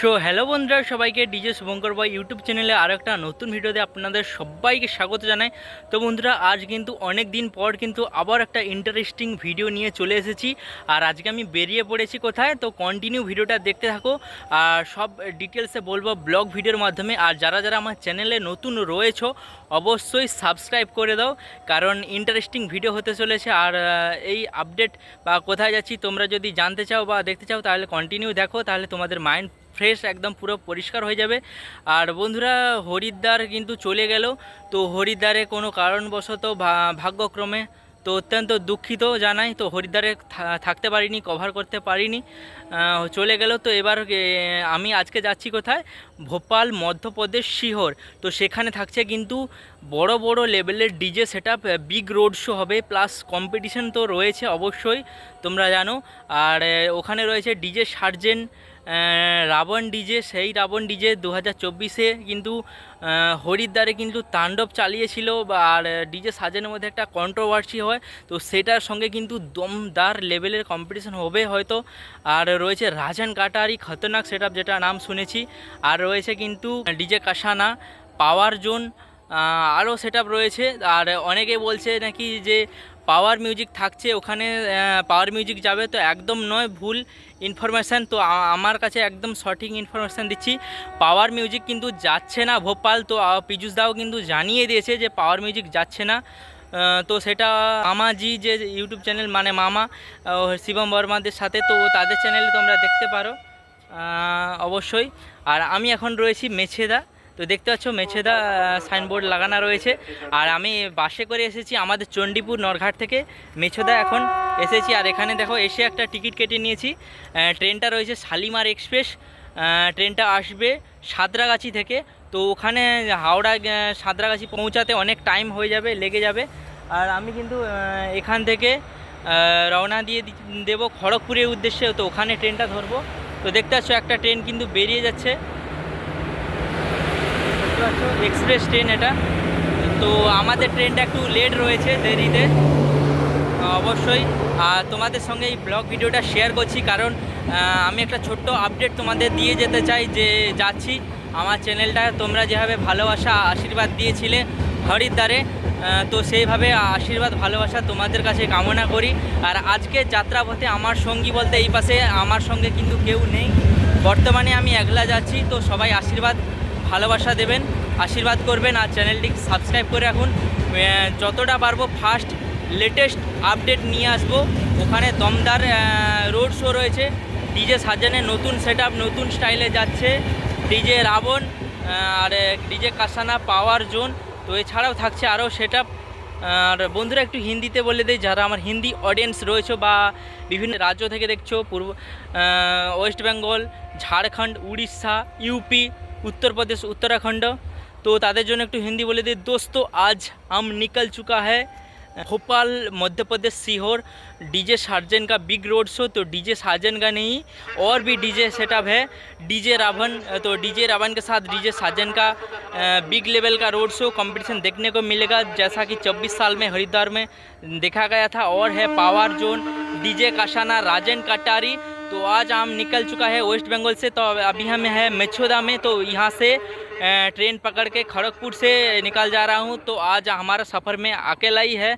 So hello বন্ধুরা, সবাইকে DJ Shubhankar বয় YouTube চ্যানেলে আরও একটা নতুন ভিডিওতে আপনাদের সবাইকে স্বাগত জানাই। তো বন্ধুরা, আজ কিন্তু অনেক দিন পর কিন্তু আবার একটা ইন্টারেস্টিং ভিডিও নিয়ে চলে এসেছি। আর আজকে আমি বেরিয়ে পড়েছি কোথায়? তো কন্টিনিউ ভিডিওটা দেখতে থাকো। আর সব ডিটেলসে বলব ব্লগ ভিডিওর মাধ্যমে। আর যারা যারা আমার চ্যানেলে নতুন রয়েছো, অবশ্যই সাবস্ক্রাইব করে দাও। কারণ ইন্টারেস্টিং ভিডিও হতে চলেছে। আর এই আপডেট বা কোথায় যাচ্ছি তোমরা যদি জানতে চাও বা দেখতে চাও, তাহলে কন্টিনিউ দেখো। তাহলে তোমাদের মাইন্ড ফ্রেশ একদম পুরো পরিষ্কার হয়ে যাবে। আর বন্ধুরা, হরিদ্বার কিন্তু চলে গেল। তো হরিদ্বারে কোনো কারণবশত ভাগ্যক্রমে তো অত্যন্ত দুঃখিত জানাই। তো হরিদ্বারে থাকতে পারিনি কভার করতে পারিনি। চলে গেল। তো এবার আমি আজকে যাচ্ছি কোথায়? ভোপাল, মধ্যপ্রদেশ, শিহর। তো সেখানে থাকছে কিন্তু বড় বড় লেভেলের DJ set big road show হবে। প্লাস কম্পিটিশন তো রয়েছে অবশ্যই, তোমরা জানো। আর ওখানে রয়েছে ডিজে সার্জেন রাবণ ডিজে, সেই রাবণ ডিজে দু হাজার চব্বিশে কিন্তু হরিদ্বারে কিন্তু তাণ্ডব চালিয়েছিল আর ডিজে সাজেনের মধ্যে একটা কন্ট্রোভার্সি হয়। তো সেটার সঙ্গে কিন্তু দমদার লেভেলের কম্পিটিশন হবে হয়তো। আর রয়েছে রাজান কাটারি, খতরনাক সেট যেটা নাম শুনেছি। আর রয়েছে কিন্তু ডিজে কাসানা পাওয়ার জোন আরও সেট রয়েছে। আর অনেকে বলছে নাকি যে পাওয়ার মিউজিক থাকছে ওখানে পাওয়ার মিউজিক যাবে তো একদম নয়, ভুল ইনফরমেশান তো আমার কাছে একদম সঠিক ইনফরমেশান দিচ্ছি। পাওয়ার মিউজিক কিন্তু যাচ্ছে না ভোপাল, তো পীযূষ দাও কিন্তু জানিয়ে দিয়েছে যে পাওয়ার মিউজিক যাচ্ছে না। তো সেটা মামাজি যে ইউটিউব চ্যানেল মানে মামা শিবম বর্মাদের সাথে, তো তাদের চ্যানেলে তোমরা দেখতে পারো। অবশ্যই। আর আমি এখন রয়েছি মেছেদা। তো দেখতে পাচ্ছ মেছেদা সাইনবোর্ড লাগানো রয়েছে। আর আমি বাসে করে এসেছি আমাদের চণ্ডীপুর নরঘাট থেকে। মেছেদা, এখন এসেছি। আর এখানে দেখো, এসে একটা টিকিট কেটে নিয়েছি। ট্রেনটা রয়েছে শালিমার এক্সপ্রেস। ট্রেনটা আসবে সাঁতরাগাছি থেকে। তো ওখানে হাওড়া সাঁতরাগাছি পৌঁছাতে অনেক টাইম হয়ে যাবে, লেগে যাবে। আর আমি কিন্তু এখান থেকে রওনা দিয়ে দেবো খড়গপুরের উদ্দেশ্যে। তো ওখানে ট্রেনটা ধরবো। তো দেখতে পাচ্ছ, একটা ট্রেন কিন্তু বেরিয়ে যাচ্ছে। এক্সপ্রেস ট্রেন এটা। তো আমাদের ট্রেনটা একটু লেট রয়েছে দেরিতে। অবশ্যই, আর তোমাদের সঙ্গে এই ব্লগ ভিডিওটা শেয়ার করছি, কারণ আমি একটা ছোট্ট আপডেট তোমাদের দিয়ে যেতে চাই যে যাচ্ছি। আমার চ্যানেলটা তোমরা যেভাবে ভালোবাসা, আশীর্বাদ দিয়েছিলে হরিদ্বারে তো সেইভাবে আশীর্বাদ, ভালোবাসা তোমাদের কাছে কামনা করি। আর আজকে যাত্রাপথে আমার সঙ্গী বলতে এই পাশে আমার সঙ্গে কিন্তু কেউ নেই। বর্তমানে আমি একলা যাচ্ছি, তো সবাই আশীর্বাদ ভালোবাসা দেবেন, আশীর্বাদ করবেন, আর চ্যানেলটি সাবস্ক্রাইব করে রাখুন। যতটা পারব ফার্স্ট লেটেস্ট আপডেট নিয়ে আসব। ওখানে দমদার রোড শো রয়েছে। ডিজে সাজানের নতুন সেট নতুন স্টাইলে যাচ্ছে। ডিজে রাবণ আর ডিজে কাসানা, পাওয়ার জোন। তো এছাড়াও থাকছে আরও সেট আর বন্ধুরা, একটু হিন্দিতে বলে দেয় যারা আমার হিন্দি অডিয়েন্স রয়েছে বা বিভিন্ন রাজ্য থেকে দেখছ, পূর্ব ওয়েস্ট বেঙ্গল, ঝাড়খণ্ড, উড়িষ্যা, ইউপি उत्तर प्रदेश उत्तराखंड तो তাদের জন্য একটু হিন্দি বলে দিই दोस्तों आज हम निकल चुका है भोपाल मध्य प्रदेश सीहोर डीजे सार्जन का बिग रोड शो तो डीजे सार्जन का नहीं और भी डीजे सेटअप है डीजे रावण तो डीजे रावण के साथ डीजे सार्जन का बिग लेवल का रोड शो कंपटीशन देखने को मिलेगा जैसा कि 24 साल में हरिद्वार में देखा गया था और है power zone DJ Kashana Rajan कटारी तो आज हम निकल चुका है वेस्ट बंगाल से तो अभी हम है मेछोदा में तो यहाँ से ट्रेन पकड़ के खड़गपुर से निकल जा रहा हूँ। तो आज हमारा सफ़र में अकेला ही है।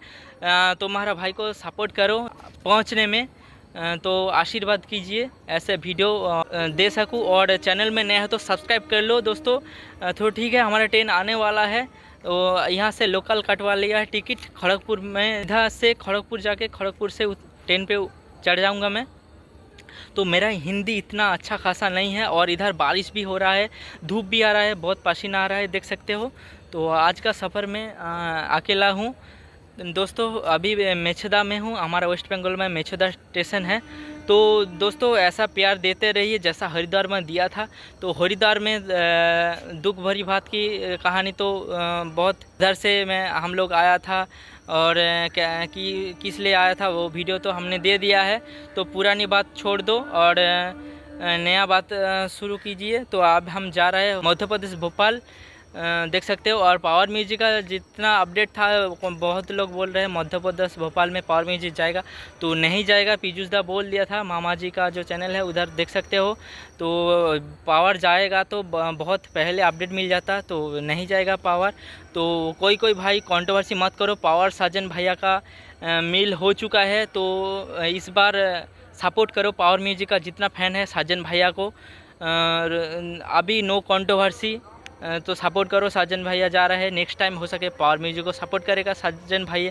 तो हमारा भाई को सपोर्ट करो पहुँचने में। तो आशीर्वाद कीजिए, ऐसे वीडियो दे सकूँ। और चैनल में नया है तो सब्सक्राइब कर लो दोस्तों। तो ठीक है, हमारा ट्रेन आने वाला है। तो यहाँ से लोकल कटवा लिया है टिकट, खड़गपुर में। इधर से खड़गपुर जाके, खड़गपुर से ट्रेन पे चढ़ जाऊँगा मैं। तो मेरा हिंदी इतना अच्छा खासा नहीं है और इधर बारिश भी हो रहा है, धूप भी आ रहा है, बहुत पसीना आ रहा है, देख सकते हो। तो आज का सफ़र में अकेला हूँ। दोस्तों, अभी मेछदा में हूँ, हमारा वेस्ट बंगाल में मेछदा स्टेशन है। तो दोस्तों, ऐसा प्यार देते रहिए, जैसा हरिद्वार में दिया था। तो हरिद्वार में दुख भरी बात की कहानी तो बहुत इधर से मैं, हम लोग आया था। और क्या, कि, किस लिए आया था वो वीडियो तो हमने दे दिया है तो पुरानी बात छोड़ दो और नया बात शुरू कीजिए। तो अब हम जा रहे हैं मध्य प्रदेश, भोपाल। देख सकते हो। और पावर म्यूज़िक का जितना अपडेट था बहुत लोग बोल रहे हैं, मध्य प्रदेश, भोपाल में पावर म्यूज़िक जाएगा। तो नहीं जाएगा, पीयूष दा बोल दिया था, मामा जी का जो चैनल है, उधर देख सकते हो। तो पावर जाएगा तो बहुत पहले अपडेट मिल जाता तो नहीं जाएगा पावर तो कोई कोई भाई कंट्रोवर्सी मत करो पावर साजन भैया का मिल हो चुका है। तो इस बार सपोर्ट करो पावर म्यूज़िक का, जितना फ़ैन है साजन भैया को। अभी नो कंट्रोवर्सी तो सपोर्ट करो साजन भैया जा रहा है। नेक्स्ट टाइम हो सके पावर म्यूज़िक को सपोर्ट करेगा साजन भाई।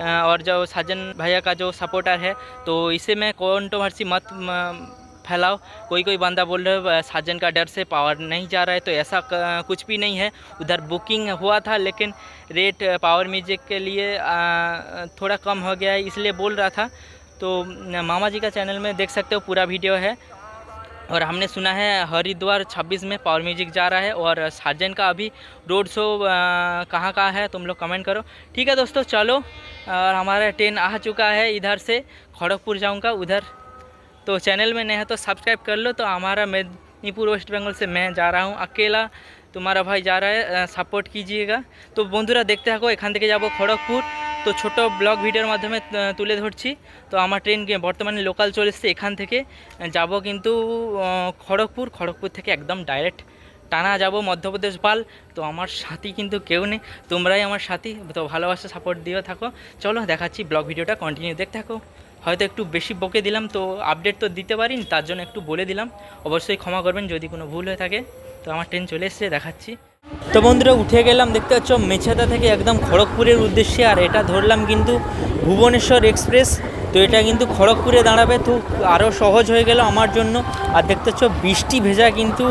और जो साजन भैया का जो सपोर्टर है तो इसे मैं कंट्रोवर्सी मत फैलाओ। कोई कोई बंदा बोल रहे हो साजन का डर से पावर नहीं जा रहा है। तो ऐसा कुछ भी नहीं है। उधर बुकिंग हुआ था, लेकिन रेट पावर म्यूज़िक के लिए थोड़ा कम हो गया है, इसलिए बोल रहा था। तो मामा जी का चैनल में देख सकते हो, पूरा वीडियो है। और हमने सुना है हरिद्वार 26 में पावर म्यूजिक जा रहा है और साजन का अभी रोड शो अ, कहाँ कहाँ है तुम लोग कमेंट करो ठीक है दोस्तों चलो और हमारा ट्रेन आ चुका है इधर से खड़गपुर जाऊँगा उधर तो चैनल में नया है तो सब्सक्राइब कर लो तो हमारा मेदिनीपुर वेस्ट बंगाल से मैं जा रहा हूँ अकेला तुम्हारा भाई जा रहा है সাপোর্ট कीजिएगा তো বন্ধুরা দেখতে থাকো এখান থেকে যাব খড়গপুর তো ছোট ব্লগ ভিডিওর মাধ্যমে তুলে ধরছি। তো আমার ট্রেন বর্তমানে লোকাল চলে এখান থেকে। যাব কিন্তু খড়গপুর। খড়গপুর থেকে একদম ডাইরেক্ট টানা যাব মধ্যপ্রদেশ পাল। তো আমার সাথী কিন্তু কেউ নেই। তোমরাই আমার সাথী। তো ভালোবাসা সাপোর্ট দিয়ে থাকো। চলো, দেখাচ্ছি ব্লগ ভিডিওটা। কন্টিনিউ দেখতে থাকো। হয়তো একটু বেশি বকে দিলাম, তো আপডেট তো দিতে পারিনি, তার জন্য একটু বলে দিলাম। অবশ্যই ক্ষমা করবেন যদি কোনো ভুল হয়ে থাকে। তো আমার ট্রেন চলে এসেছে, দেখাচ্ছি। তো বন্ধুরা, উঠে গেলাম, দেখতে পাচ্ছ, মেছেদা থেকে একদম খড়গপুরের উদ্দেশ্যে, আর এটা ধরলাম কিন্তু ভুবনেশ্বর এক্সপ্রেস। তো এটা কিন্তু খড়গপুরে দাঁড়াবে, তো আরও সহজ হয়ে গেল আমার জন্য। আর দেখতে পাচ্ছ, বৃষ্টি ভেজা কিন্তু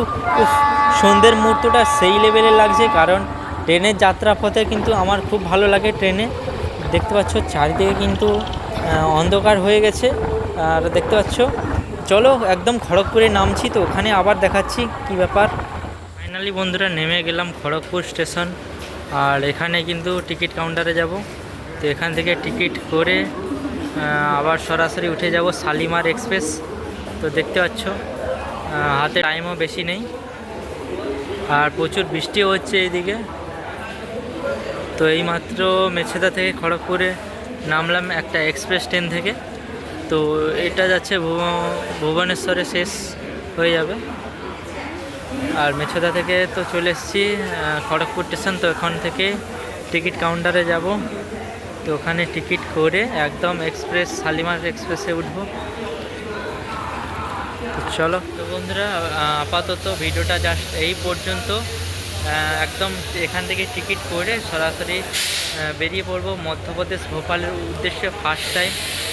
সন্ধ্যের মুহূর্তটা সেই লেভেলে লাগছে, কারণ ট্রেনের যাত্রাপথে কিন্তু আমার খুব ভালো লাগে ট্রেনে। দেখতে পাচ্ছ, চারিদিকে কিন্তু অন্ধকার হয়ে গেছে। আর দেখতে পাচ্ছ, চলো, একদম খড়গপুরে নামছি, তো ওখানে আবার দেখাচ্ছি কি ব্যাপার। ফাইনালি বন্ধুরা নেমে গেলাম খড়গপুর স্টেশন। আর এখানে কিন্তু টিকিট কাউন্টারে যাব। তো এখান থেকে টিকিট করে আবার সরাসরি উঠে যাব শালিমার এক্সপ্রেস। তো দেখতে পাচ্ছ হাতে টাইমও বেশি নেই। আর প্রচুর বৃষ্টিও হচ্ছে এইদিকে। তো এইমাত্র মেছেদা থেকে খড়গপুরে নামলাম একটা এক্সপ্রেস ট্রেন থেকে। তো এটা যাচ্ছে ভুব- ভুবনেশ্বরে শেষ হয়ে যাবে। আর মেছেদা থেকে তো চলে এসেছি খড়গপুর স্টেশন, তো এখান থেকে টিকিট কাউন্টারে যাব। তো ওখানে টিকিট করে একদম এক্সপ্রেস, শালিমার এক্সপ্রেসে উঠবো। চলো। তো বন্ধুরা আপাতত ভিডিওটা জাস্ট এই পর্যন্ত। একদম এখান থেকে টিকিট করে সরাসরি বেরিয়ে পড়ব মধ্যপ্রদেশ, ভোপালের উদ্দেশ্যে ফার্স্ট টাইম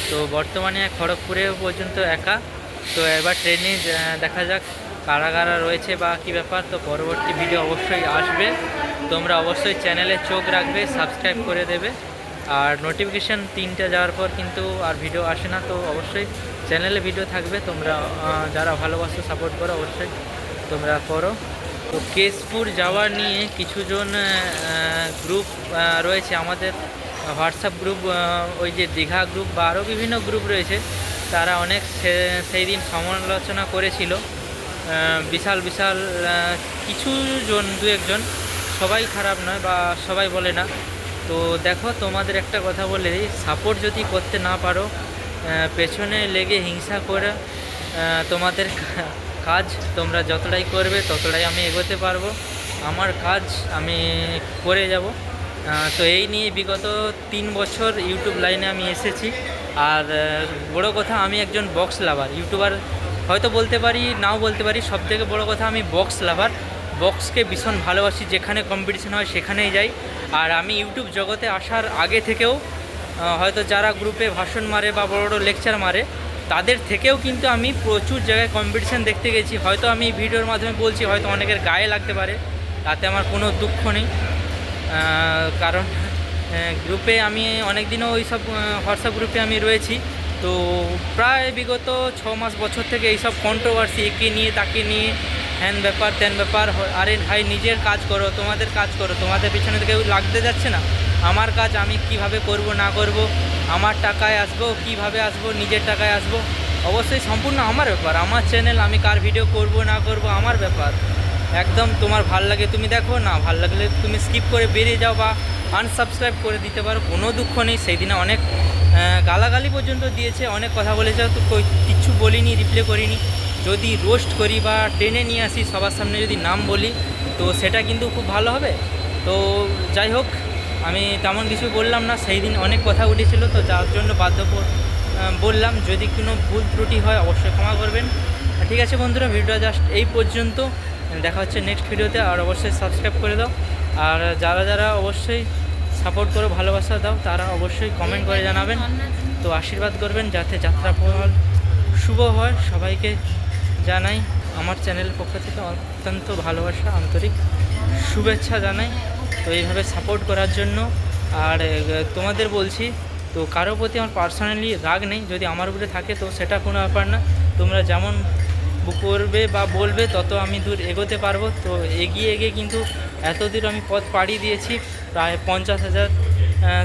তো বর্তমানে খড়গপুরে পর্যন্ত একা। তো এবার ট্রেনে দেখা যাক কারা কারা রয়েছে বা কী ব্যাপার। তো পরবর্তী ভিডিও অবশ্যই আসবে। তোমরা অবশ্যই চ্যানেলে চোখ রাখবে সাবস্ক্রাইব করে দেবে। আর নোটিফিকেশান তিনটে যাওয়ার পর কিন্তু আর ভিডিও আসে না। তো অবশ্যই চ্যানেলে ভিডিও থাকবে। তোমরা যারা ভালোবাসো সাপোর্ট করো, অবশ্যই তোমরা করো। তো কেশপুর যাওয়ার নিয়ে কিছুজন গ্রুপ রয়েছে আমাদের হোয়াটসঅ্যাপ গ্রুপ ওই যে দীঘা গ্রুপ বা আরও বিভিন্ন গ্রুপ রয়েছে। তারা অনেক সেই দিন সমালোচনা করেছিল। বিশাল বিশাল কিছু জন, দু একজন, সবাই খারাপ নয় বা সবাই বলে না। তো দেখো, তোমাদের একটা কথা বলে দিই সাপোর্ট যদি করতে না পারো পেছনে লেগে হিংসা করে তোমাদের কাজ তোমরা যতটাই করবে, ততটাই আমি এগোতে পারব। আমার কাজ আমি করে যাব। তো এই নিয়ে বিগত তিন বছর ইউটিউব লাইনে আমি এসেছি। আর বড় কথা আমি একজন বক্স লাভার ইউটিউবার হয়তো বলতে পারি, নাও বলতে পারি সব থেকে বড়ো কথা আমি বক্স লাভার বক্সকে ভীষণ ভালোবাসি, যেখানে কম্পিটিশন হয় সেখানেই যাই। আর আমি ইউটিউব জগতে আসার আগে থেকেও হয়তো যারা গ্রুপে ভাষণ মারে বা বড় বড় লেকচার মারে, তাদের থেকেও কিন্তু আমি প্রচুর জায়গায় কম্পিটিশান দেখতে গেছি। হয়তো আমি ভিডিওর মাধ্যমে বলছি, হয়তো অনেকের গায়ে লাগতে পারে, তাতে আমার কোনো দুঃখ নেই। কারণ গ্রুপে আমি অনেক দিনও ওই সব হোয়াটসঅ্যাপ গ্রুপে আমি রয়েছি। তো প্রায় বিগত ছ মাস, বছর থেকে এইসব কন্ট্রোভার্সি একে নিয়ে, তাকে নিয়ে, হ্যান ব্যাপার, ত্যান ব্যাপার আরে ভাই, নিজের কাজ করো, তোমাদের কাজ করো, তোমাদের পিছনে কেউ লাগতে যাচ্ছে না। আমার কাজ আমি কীভাবে করব, না করব, আমার টাকায় আসব, কীভাবে আসব, নিজের টাকায় আসব, অবশ্যই সম্পূর্ণ আমার ব্যাপার। আমার চ্যানেল আমি কার ভিডিও করব, না করব, আমার ব্যাপার। একদম তোমার ভালো লাগে, তুমি দেখো, না ভালো লাগলে তুমি স্কিপ করে বেরিয়ে যাও বা আনসাবস্ক্রাইব করে দিতে পারো, কোনো দুঃখ নেই। সেই দিনে অনেক গালাগালি পর্যন্ত দিয়েছে, অনেক কথা বলেছে, তো কিচ্ছু বলিনি রিপ্লে করিনি। যদি রোস্ট করি বা টেনে নিয়ে আসি, সবার সামনে যদি নাম বলি, তো সেটা কিন্তু খুব ভালো হবে। তো যাই হোক, আমি তেমন কিছু বললাম না সেই দিন অনেক কথা উঠেছিল, তো যার জন্য বাধ্য বললাম, যদি কোনো ভুল ত্রুটি হয়, অবশ্যই ক্ষমা করবেন। ঠিক আছে বন্ধুরা, ভিডিওটা জাস্ট এই পর্যন্ত। দেখা হচ্ছে নেক্সট ভিডিওতে আর অবশ্যই সাবস্ক্রাইব করে দাও। আর যারা যারা অবশ্যই সাপোর্ট করে, ভালোবাসা দাও, তারা অবশ্যই কমেন্ট করে জানাবেন। তো আশীর্বাদ করবেন যাতে যাত্রা ফল শুভ হয়। সবাইকে জানাই আমার চ্যানেলের পক্ষ থেকে অত্যন্ত ভালোবাসা, আন্তরিক শুভেচ্ছা জানাই। তো এইভাবে সাপোর্ট করার জন্য আর তোমাদের বলছি, তো কারও প্রতি আমার পার্সোনালি রাগ নেই। যদি আমার উপরে থাকে, তো সেটা কোনো ব্যাপার না। তোমরা যেমন করবে বা বলবে, তত আমি দূর এগোতে পারব। তো এগিয়ে এগিয়ে কিন্তু এত দূর আমি পথ পাড়ি দিয়েছি। প্রায় পঞ্চাশ হাজার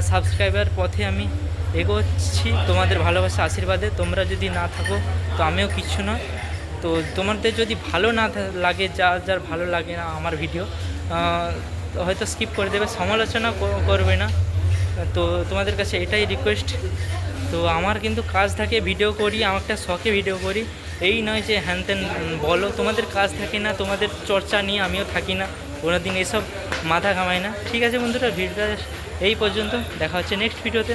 সাবস্ক্রাইবার পথে আমি এগোচ্ছি। তোমাদের ভালোবাসা, আশীর্বাদে তোমরা যদি না থাকো, তো আমিও কিচ্ছু না তো তোমাদের যদি ভালো না লাগে, যার যার ভালো লাগে না আমার ভিডিও হয়তো স্কিপ করে দেবে, সমালোচনা কর- করবে না। তো তোমাদের কাছে এটাই রিকোয়েস্ট তো আমার কিন্তু কাজ থাকে ভিডিও করি আমার একটা শখে ভিডিও করি। এই নয় যে হ্যান ত্যান বলো। তোমাদের কাজ থাকে না, তোমাদের চর্চা নিয়ে আমিও থাকি না। কোনো দিন এসব মাথা ঘামাই না। ঠিক আছে বন্ধুরা, ভিডিওটা এই পর্যন্ত। দেখা হচ্ছে নেক্সট ভিডিওতে